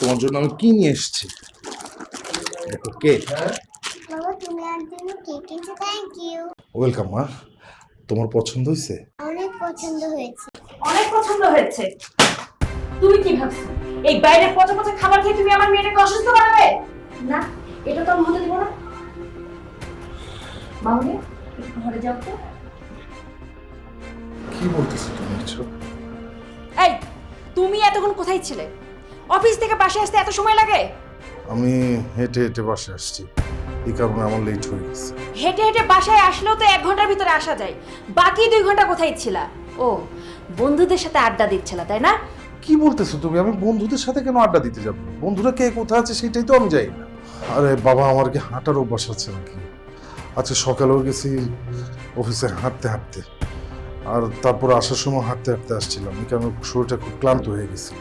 তোমার জন্য আমি কি নিয়ে এসেছি? দেখো কেক ওয়েলকাম মা। তোমার পছন্দ হয়েছে? অনেক পছন্দ হয়েছে। অনেক পছন্দ হয়েছে। তুমি কি ভাবছ? এই বাইরের পচা পচা খাবার খেয়ে তুমি আমার মেয়েটাকে অসুস্থ বানাবে? না এটা তো আমি হতে দিব না। মামনি ঘরে যাও তো। কি বলতেছো তুমি? এই তুমি এতক্ষণ কোথায় ছিলে? অফিস থেকে বাসায় আসতে এত সময় লাগে? আমি হেঁটে হেঁটে বাসে আসছি। এই কারণে আমার লেট হয়ে গেছে। হেঁটে হেঁটে বাসায় আসলেও তো এক ঘণ্টার ভিতরে আসা যায়। বাকি দুই ঘণ্টা কোথায় ছিলা? ও বন্ধুদের সাথে আড্ডা দিচ্ছিলা তাই না? কি বলতেছো তুমি? আমি বন্ধুদের সাথে কেন আড্ডা দিতে যাব? বন্ধুরা কে কোথায় আছে সেটাই তো আমি যাই না। আরে বাবা আমার কি হাঁটার অভ্যাস আছে নাকি? আচ্ছা সকালেও গেছি অফিসে হাঁটতে হাঁটতে। আর তারপর আসার সময় হাঁটতে হাঁটতে আসছিলাম। এই কারণে শরীরটা খুব ক্লান্ত হয়ে গেছে